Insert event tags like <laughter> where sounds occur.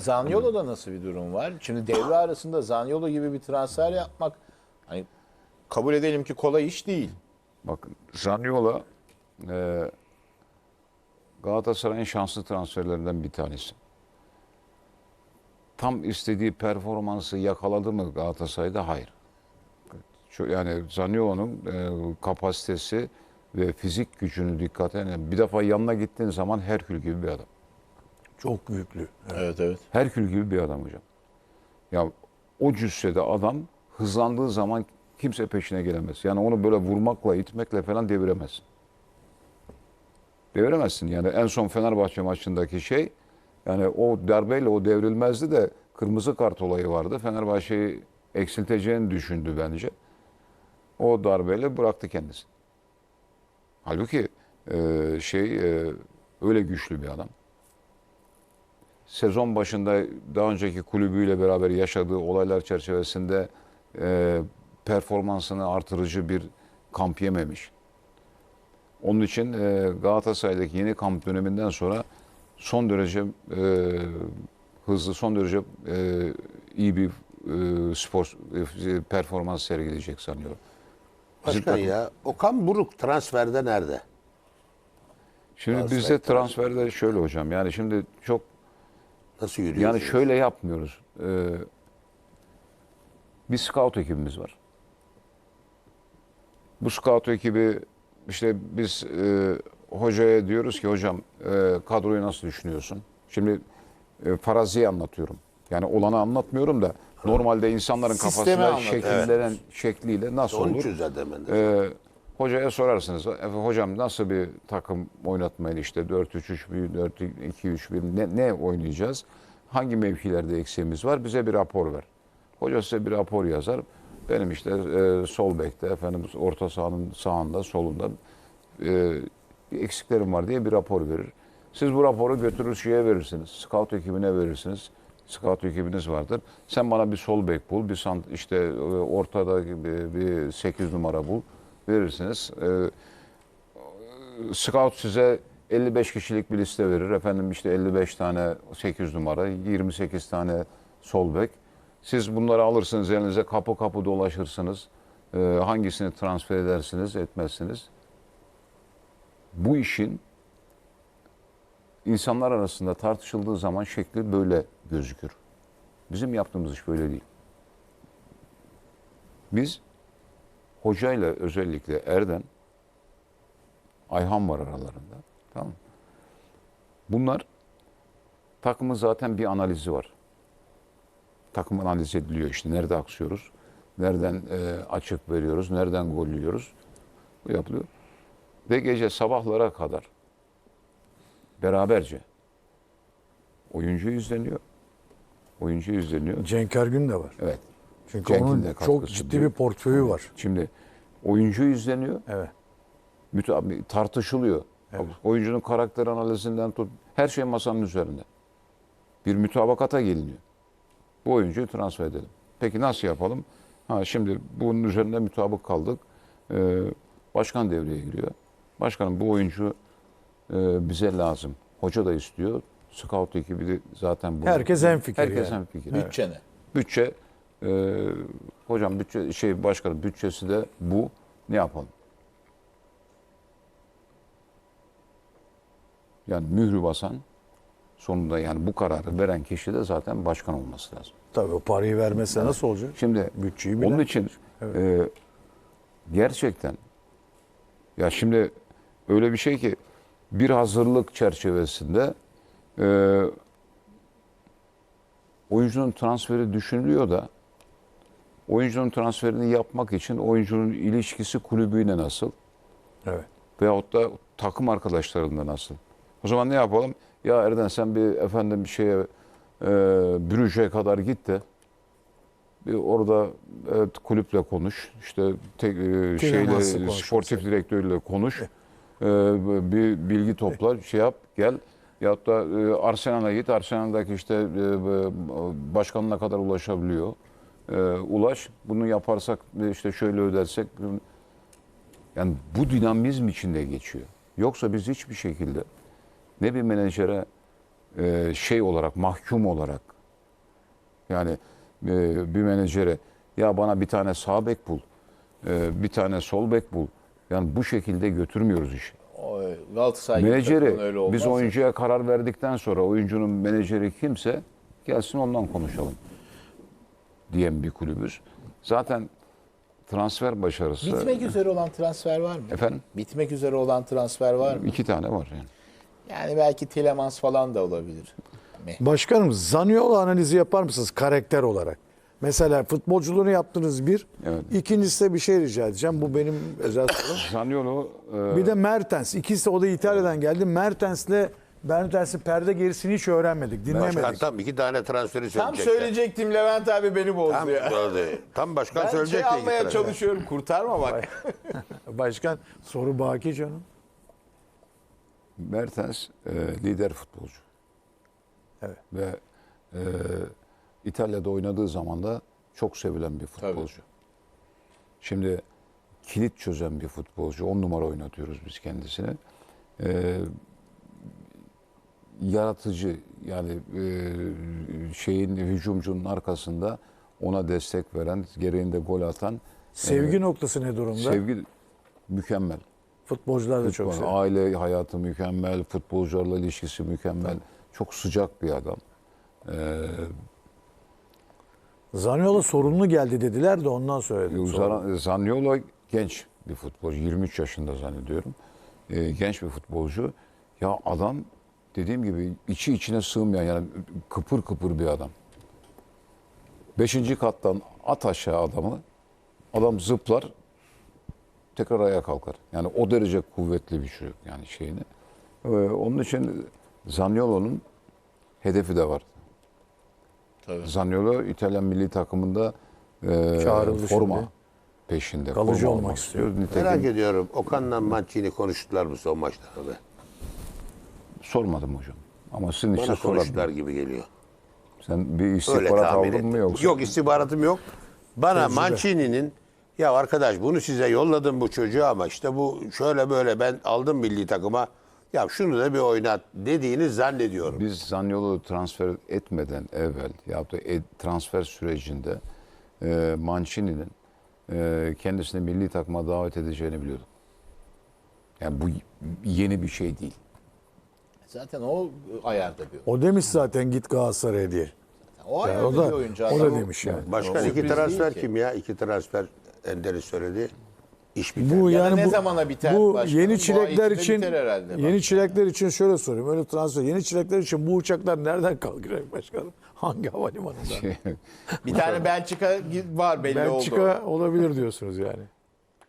Zaniolo'da nasıl bir durum var? Şimdi devre arasında Zaniolo gibi bir transfer yapmak hani kabul edelim ki kolay iş değil. Bakın Zaniola e, Galatasaray'ın şanslı transferlerinden bir tanesi. Tam istediği performansı yakaladı mı Galatasaray'da? Hayır. Yani Zaniolo'nun e, kapasitesi ve fizik gücünü dikkate yani bir defa yanına gittiğin zaman Herkül gibi bir adam. Çok yüklü. Evet evet. Herkül gibi bir adam hocam. Ya o cüssede adam hızlandığı zaman kimse peşine gelemez. Yani onu böyle vurmakla, itmekle falan deviremezsin. Deviremezsin. Yani en son Fenerbahçe maçındaki şey yani o darbeyle o devrilmezdi de kırmızı kart olayı vardı. Fenerbahçe'yi eksilteceğini düşündü bence. O darbeyle bıraktı kendisini. Halbuki e, şey e, öyle güçlü bir adam sezon başında daha önceki kulübüyle beraber yaşadığı olaylar çerçevesinde e, performansını artırıcı bir kamp yememiş. Onun için e, Galatasaray'daki yeni kamp döneminden sonra son derece e, hızlı, son derece e, iyi bir e, spor e, performans sergileyecek sanıyorum. Başkan takım- ya Okan Buruk transferde nerede? Şimdi bizde transferde şöyle hocam yani şimdi çok Nasıl yürüyor? Yani şöyle yapmıyoruz. Ee, bir scout ekibimiz var. Bu scout ekibi işte biz e, hocaya diyoruz ki hocam e, kadroyu nasıl düşünüyorsun? Şimdi e, faraziyi anlatıyorum. Yani olanı anlatmıyorum da normalde insanların Sistemi kafasında anlat, şekillenen şekliyle nasıl Onun olur? için zaten ben de. Ee, hocaya sorarsınız. "Efe, hocam nasıl bir takım oynatmayı işte 4-3-3-1, 4-2-3-1 ne, ne oynayacağız? Hangi mevkilerde eksiğimiz var? Bize bir rapor ver. Hoca size bir rapor yazar. Benim işte e, sol bekte, efendim orta sahanın sağında, solunda e, eksiklerim var diye bir rapor verir. Siz bu raporu götürür şeye verirsiniz. Scout ekibine verirsiniz. Scout ekibiniz vardır. Sen bana bir sol bek bul, bir sant işte e, ortada bir, bir 8 numara bul, verirsiniz. E, Scout size 55 kişilik bir liste verir. Efendim işte 55 tane 8 numara, 28 tane sol bek. Siz bunları alırsınız elinize kapı kapı dolaşırsınız. E, hangisini transfer edersiniz, etmezsiniz. Bu işin insanlar arasında tartışıldığı zaman şekli böyle gözükür. Bizim yaptığımız iş böyle değil. Biz hocayla özellikle Erden, Ayhan var aralarında. Tamam? Bunlar takımın zaten bir analizi var. Takım analiz ediliyor işte. Nerede aksıyoruz? Nereden e, açık veriyoruz? Nereden gol yiyoruz? Bu yapılıyor. Ve gece sabahlara kadar beraberce oyuncu izleniyor. Oyuncu izleniyor. Cenk Ergün de var. Evet. Çünkü Cenk'in onun de çok ciddi bir portföyü var. Şimdi oyuncu izleniyor. Evet. müte- tartışılıyor. Oyuncunun karakter analizinden tut her şey masanın üzerinde. Bir mütabakata geliniyor. Bu oyuncuyu transfer edelim. Peki nasıl yapalım? Ha şimdi bunun üzerinde mutabık kaldık. Ee, başkan devreye giriyor. Başkanım bu oyuncu e, bize lazım. Hoca da istiyor. Scout ekibi de zaten bunu. Herkes hemfikir Herkes yani. hemfikir. Bütçene. Bütçe e, hocam bütçe şey başkanım bütçesi de bu. Ne yapalım? Yani mührü basan sonunda yani bu kararı veren kişi de zaten başkan olması lazım. Tabii o parayı vermezse nasıl olacak? Şimdi Bütçeyi bilen onun için e, gerçekten ya şimdi öyle bir şey ki bir hazırlık çerçevesinde e, oyuncunun transferi düşünülüyor da oyuncunun transferini yapmak için oyuncunun ilişkisi kulübüyle nasıl Evet. veyahut da takım arkadaşlarında nasıl? O zaman ne yapalım? Ya Erden sen bir efendim şeye e, Brüj'e kadar git de bir orada evet, kulüple konuş. İşte tek, e, şeyle sportif direktörüyle konuş. E, bir bilgi topla, şey yap, gel. Ya da e, Arsenal'a git. Arsenal'daki işte e, e, başkanına kadar ulaşabiliyor. E, ulaş. Bunu yaparsak işte şöyle ödersek yani bu dinamizm içinde geçiyor. Yoksa biz hiçbir şekilde ne bir menajere e, şey olarak, mahkum olarak yani e, bir menajere ya bana bir tane sağ bek bul, e, bir tane sol bek bul. Yani bu şekilde götürmüyoruz işi. Galatasaray Menajeri biz oyuncuya karar verdikten sonra oyuncunun menajeri kimse gelsin ondan konuşalım diyen bir kulübüz. Zaten transfer başarısı Bitmek üzere olan transfer var mı? efendim Bitmek üzere olan transfer var mı? iki tane var yani. Yani belki Tilemans falan da olabilir. Başkanım Zaniolo analizi yapar mısınız karakter olarak? Mesela futbolculuğunu yaptınız bir. Evet. İkincisi de bir şey rica edeceğim. Bu benim özel sorum. Zaniolo e, Bir de Mertens. İkisi de o da İtalya'dan geldi. Mertens'le Mertens'in perde gerisini hiç öğrenmedik, Başkan dinlemedik. tam iki tane transferi Tam söyleyecekler. söyleyecektim Levent abi beni bozdu Tam, ya. söyledi. tam başkan Ben şey söyleyecek diye almaya çalışıyorum kurtarma bak. <laughs> Başkan soru baki canım. Mertens e, lider futbolcu. Evet. Ve e, İtalya'da oynadığı zaman da çok sevilen bir futbolcu. Şimdi kilit çözen bir futbolcu. On numara oynatıyoruz biz kendisine. E, yaratıcı yani e, şeyin hücumcunun arkasında ona destek veren, gereğinde gol atan Sevgi noktası ne durumda? sevgi mükemmel. Futbolcular da çok Futbol, seviyor. aile hayatı mükemmel, futbolcularla ilişkisi mükemmel. Çok sıcak bir adam. Ee, Zaniolo sorunlu geldi dediler de ondan söyledim. Zan- Zaniolo genç bir futbolcu. 23 yaşında zannediyorum. Ee, genç bir futbolcu. Ya adam dediğim gibi içi içine sığmayan yani kıpır kıpır bir adam. Beşinci kattan at aşağı adamı. Adam zıplar tekrar ayağa kalkar. Yani o derece kuvvetli bir şey yani şeyini. Ee, onun için Zaniolo'nun hedefi de var. Tabii. Zaniolo İtalyan milli takımında e, Çağrıldı forma şimdi. peşinde. Kalıcı forma olmak istiyor. Nitekim Merak ediyorum. Okan'la Mancini konuştular mı son maçlarda? Sormadım hocam. Ama sizin için Bana konuştular gibi geliyor. Sen bir Öyle istihbarat tahmin aldın ettim. mı yoksa? Yok istihbaratım yok. Bana Mancini'nin ya arkadaş bunu size yolladım bu çocuğu ama işte bu şöyle böyle ben aldım milli takıma. Ya şunu da bir oynat dediğini zannediyorum. Biz Zaniolo'yu transfer etmeden evvel ya da e- transfer sürecinde e, Mancini'nin e, kendisini milli takıma davet edeceğini biliyorduk. Yani bu yeni bir şey değil. Zaten o ayarda bir O demiş zaten git Galatasaray'a diye. O Yani ayarda o da, bir oyuncu. o da demiş yani. Başkan iki transfer kim ya? İki transfer Ender'i söyledi. İş biter. Bu Ya da yani ne bu, zamana biter bu başkanım? Bu yeni çilekler içinde için herhalde yeni çilekler için şöyle sorayım. Öyle transfer. Yeni çilekler için bu uçaklar nereden kalkacak başkanım? <laughs> Hangi havalimanından? Bir tane Belçika var belli oldu. Belçika olabilir diyorsunuz yani.